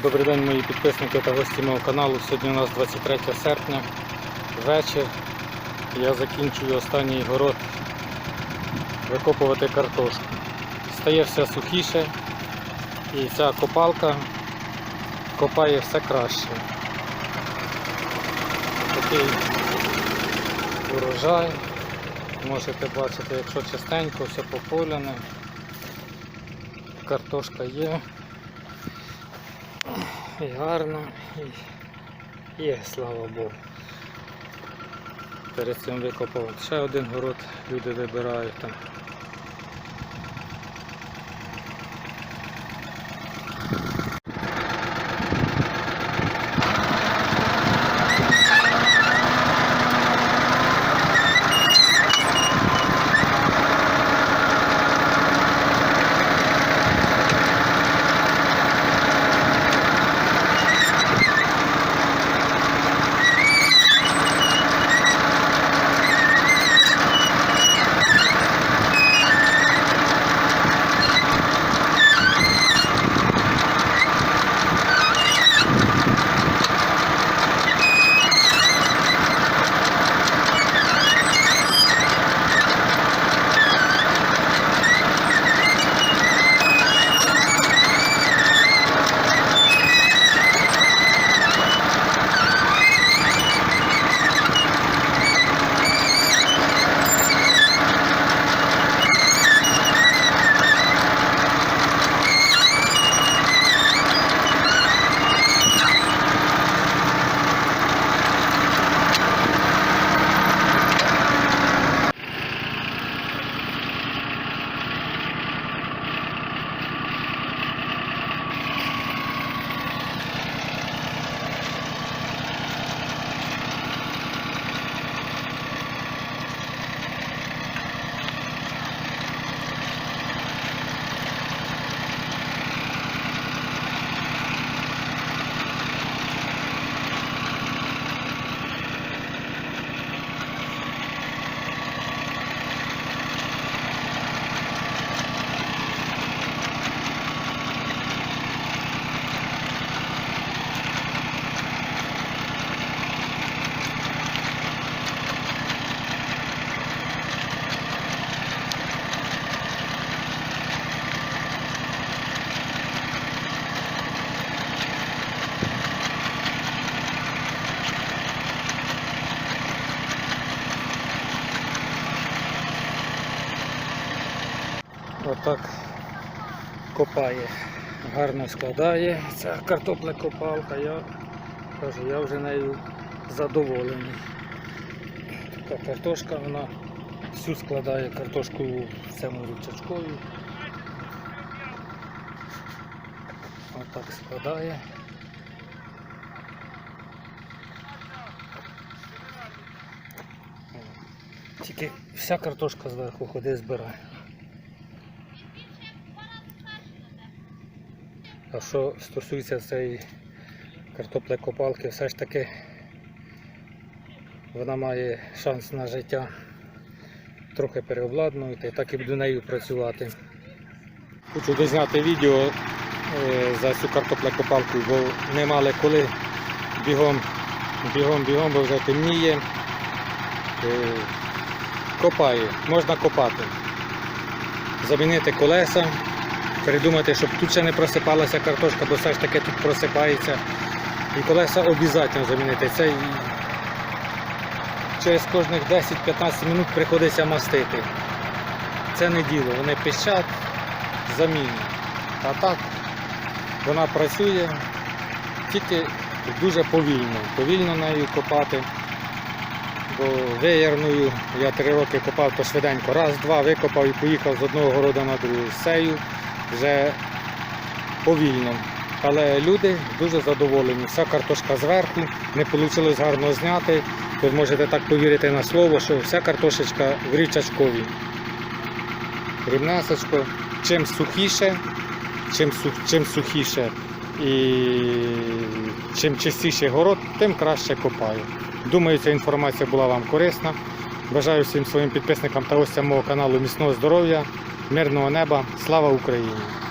Добрий день, мої підписники та гості мого каналу. Сьогодні у нас 23 серпня, вечір. Я закінчую останній город викопувати картошку. Стає все сухіше і ця копалка копає все краще. Такий урожай. Можете бачити, якщо частенько, все пополяне. Картошка є. І гарно, і є, слава Богу. Перед цим викопав ще один город, люди вибирають там. Отак копає, гарно складає. Ця картоплекопалка, я кажу, я вже нею задоволений. Така картошка, вона всю складає картошку цьому ручачкою. Отак складає. Тільки вся картошка зверху ходи збирає. А що стосується цієї картоплекопалки, все ж таки вона має шанс на життя трохи переобладнувати, так і буду нею працювати. Хочу дозняти відео е, за цю картоплекопалку, бо не мали коли бігом, бігом, бігом, бо вже темніє. Е, Копає, можна копати. Замінити колеса, придумати, щоб тут ще не просипалася картошка, бо все ж таки тут просипається. І колеса обов'язково замінити. Це через кожних 10-15 минут приходиться мастити. Це не діло, вони пищать, замінюють. А так вона працює тільки дуже повільно. Повільно нею копати. Бо веєрною я три роки копав, то швиденько. Раз, два викопав і поїхав з одного городу на другий. Сею вже повільно. Але люди дуже задоволені. Вся картошка зверху, не вийшло гарно зняти. Ви можете так повірити на слово, що вся картошечка в річачковій. Рівнесечко. Чим сухіше, чим, сух, чим сухіше і чим чистіший город, тим краще копаю. Думаю, ця інформація була вам корисна. Бажаю всім своїм підписникам та гостям мого каналу міцного здоров'я, мирного неба. Слава Україні!